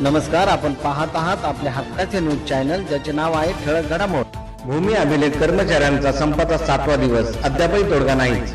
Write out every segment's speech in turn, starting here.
नमस्कार आपण पाहत आहात आपल्या हक्काचे न्यूज चॅनल ज्याचे नाव आहे ठळक घडामोड. भूमी अभिलेख कर्मचाऱ्यांचा संपाचा सातवा दिवस अद्यापही तोडगा नाहीच.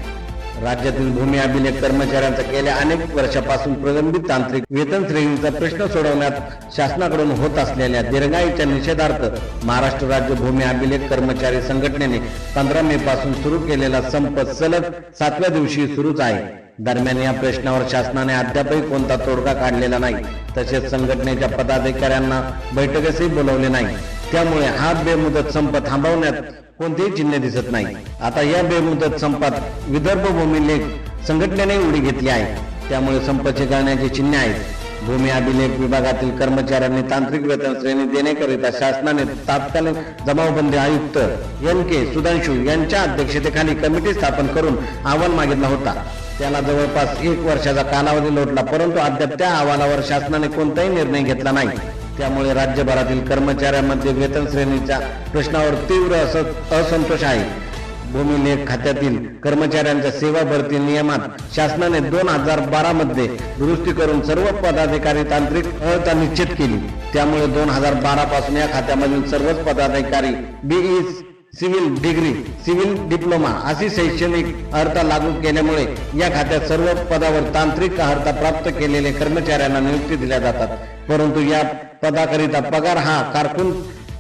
राज्यातील भूमी अभिलेख कर्मचाऱ्यांचा गेल्या अनेक वर्षापासून प्रलंबित तांत्रिक वेतन श्रेणीचा प्रश्न सोडवण्यात शासनाकडून होत असलेल्या दीर्घाईच्या निषेधार्थ महाराष्ट्र राज्य भूमी अभिलेख कर्मचारी संघटनेने पंधरा मे पासून सुरू केलेला संप सलग सातव्या दिवशी सुरूच आहे. दरम्यान या प्रश्नावर शासनाने अद्यापही कोणता तोडगा काढलेला नाही. तसेच संघटनेच्या पदाधिकाऱ्यांना बैठकीसही बोलवले नाही. त्यामुळे हा बेमुदत संप थांबवण्यात कोणतेही चिन्ह दिसत नाही. आता या बेमुदत संपात विदर्भ भूमी लेख संघटनेने उडी घेतली आहे. त्यामुळे संप चिघळण्याचे चिन्ह आहेत. भूमी अभिलेख विभागातील कर्मचाऱ्यांनी तांत्रिक वेतन श्रेणी देण्याकरिता शासनाने तात्कालिक जमावबंदी आयुक्त एन के सुधांशू यांच्या अध्यक्षतेखाली कमिटी स्थापन करून अहवाल मागितला होता. त्याला जवळपास एक वर्षाचा कालावधी लोटला परंतु अद्याप त्या अहवालावर शासनाने कोणताही निर्णय घेतला नाही. त्यामुळे राज्यभरातील कर्मचाऱ्यांमध्ये वेतन श्रेणीच्या प्रश्नावर तीव्र असंतोष आहे. भूमिलेख खात्यातील कर्मचाऱ्यांच्या सेवा भरती नियमात शासनाने दोन हजार बारा मध्ये दुरुस्ती करून सर्व पदाधिकारी तांत्रिक अहता निश्चित केली. त्यामुळे दोन हजार बारा पासून या खात्यामधील सर्वच पदाधिकारी BE civil degree civil diploma अशी शैक्षणिक अर्हता लागू केल्यामुळे या खात्यात सर्व पदावर तांत्रिक अर्हता प्राप्त केलेले कर्मचाऱ्यांना नियुक्ती दिल्या जातात. परंतु या पदाकरिता पगार हा कारकून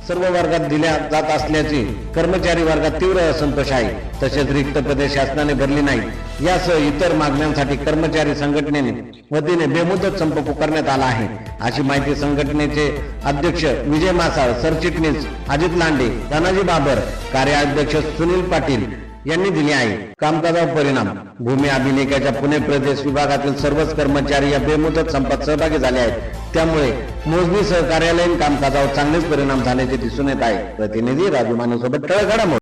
सर्व वर्गात दिल्या जात असल्याचे कर्मचारी वर्गात तीव्र असंतोष आहे. तसेच रिक्त पदे शासनाने भरली नाही यासह इतर मागण्यांसाठी कर्मचारी संघटनेने वतीने बेमुदत संप पुकारण्यात आला आहे. अशी माहिती संघटनेचे अध्यक्ष विजय मासाळ सरचिटणीस अजित लांडे तानाजी बाबर कार्याध्यक्ष सुनील पाटील यांनी दिली आहे. कामकाजावर परिणाम. भूमी अभिलेखाच्या पुणे प्रदेश विभागातील सर्वच कर्मचारी या बेमुदत संपात सहभागी झाले आहेत. त्यामुळे मोजणी सहकार्यालयीन कामकाजावर चांगलेच परिणाम झाल्याचे दिसून येत आहे. प्रतिनिधी राजू माने सोबत ठळक घडामोड